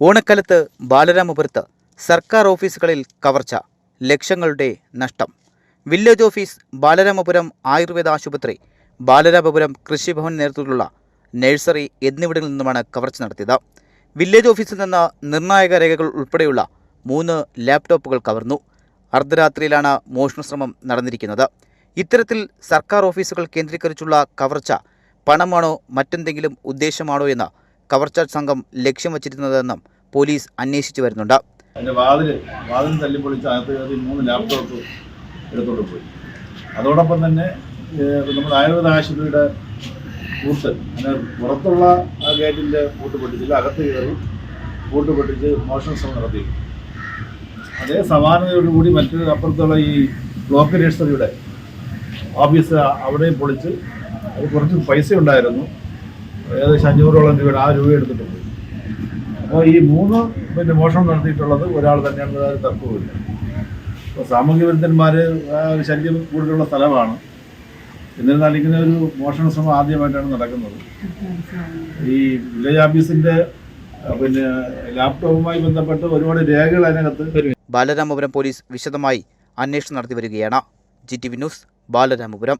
ഓണക്കാലത്ത് ബാലരാമപുരത്ത് സർക്കാർ ഓഫീസുകളിൽ കവർച്ച ലക്ഷങ്ങളുടെ നഷ്ടം. വില്ലേജ് ഓഫീസ് ബാലരാമപുരം ആയുർവേദ ആശുപത്രി ബാലരാമപുരം കൃഷിഭവൻ നേതൃത്വത്തിലുള്ള നഴ്സറി എന്നിവിടങ്ങളിൽ നിന്നുമാണ് കവർച്ച നടത്തിയത്. വില്ലേജ് ഓഫീസിൽ നിന്ന് നിർണായക രേഖകൾ ഉൾപ്പെടെയുള്ള മൂന്ന് ലാപ്ടോപ്പുകൾ കവർന്നു. അർദ്ധരാത്രിയിലാണ് മോഷണശ്രമം നടന്നിരിക്കുന്നത്. ഇത്തരത്തിൽ സർക്കാർ ഓഫീസുകൾ കേന്ദ്രീകരിച്ചുള്ള കവർച്ച പണമാണോ മറ്റെന്തെങ്കിലും ഉദ്ദേശമാണോ എന്ന് കവർച്ചാ സംഘം ലക്ഷ്യം വച്ചിരുന്നതെന്നും പോലീസ് അന്വേഷിച്ചു വരുന്നുണ്ട്. അതിന്റെ വാതിൽ വാതിൽ തല്ലിപ്പൊളിച്ച് അകത്ത് കയറി മൂന്ന് ലാപ്ടോപ്പ് എടുത്തോണ്ട് പോയി. അതോടൊപ്പം തന്നെ നമ്മുടെ ആയുർവേദ ആശുപത്രിയുടെ പൂട്ട് അങ്ങനെ പുറത്തുള്ള ആ ഗേറ്റിന്റെ പൂട്ട് പൊട്ടിച്ചില്ല അകത്ത് കയറി പൂട്ട് പൊട്ടിച്ച് മോഷണ ശ്രമം നടത്തി. അതേ സമാനതയോടുകൂടി മറ്റൊരു അപ്പുറത്തുള്ള ഈ ബ്ലോക്ക് നഴ്സറിയുടെ ഓഫീസ് അവിടെയും പൊളിച്ച് അത് കുറച്ച് പൈസ ഉണ്ടായിരുന്നു. ഏകദേശം അഞ്ഞൂറോളം രൂപയുടെ ആ രൂപ എടുത്തിട്ടുണ്ട്. അപ്പോൾ ഈ മൂന്ന് പിന്നെ മോഷണം നടത്തിയിട്ടുള്ളത് ഒരാൾ തന്നെയാണ് ഒരു തർക്കവുമില്ല. അപ്പോൾ സാമൂഹ്യ വിരുദ്ധന്മാർ ശല്യം കൂടുതലുള്ള സ്ഥലമാണ്. എന്നിരുന്നാൽ ഇങ്ങനെ ഒരു മോഷണ ശ്രമം ആദ്യമായിട്ടാണ് നടക്കുന്നത്. ഈ വില്ലേജ് ഓഫീസിന്റെ പിന്നെ ലാപ്ടോപ്പുമായി ബന്ധപ്പെട്ട് ഒരുപാട് രേഖകൾ അതിനകത്ത് ബാലരാമപുരം പോലീസ് വിശദമായി അന്വേഷണം നടത്തി വരികയാണ്. G T V news Balaramapuram.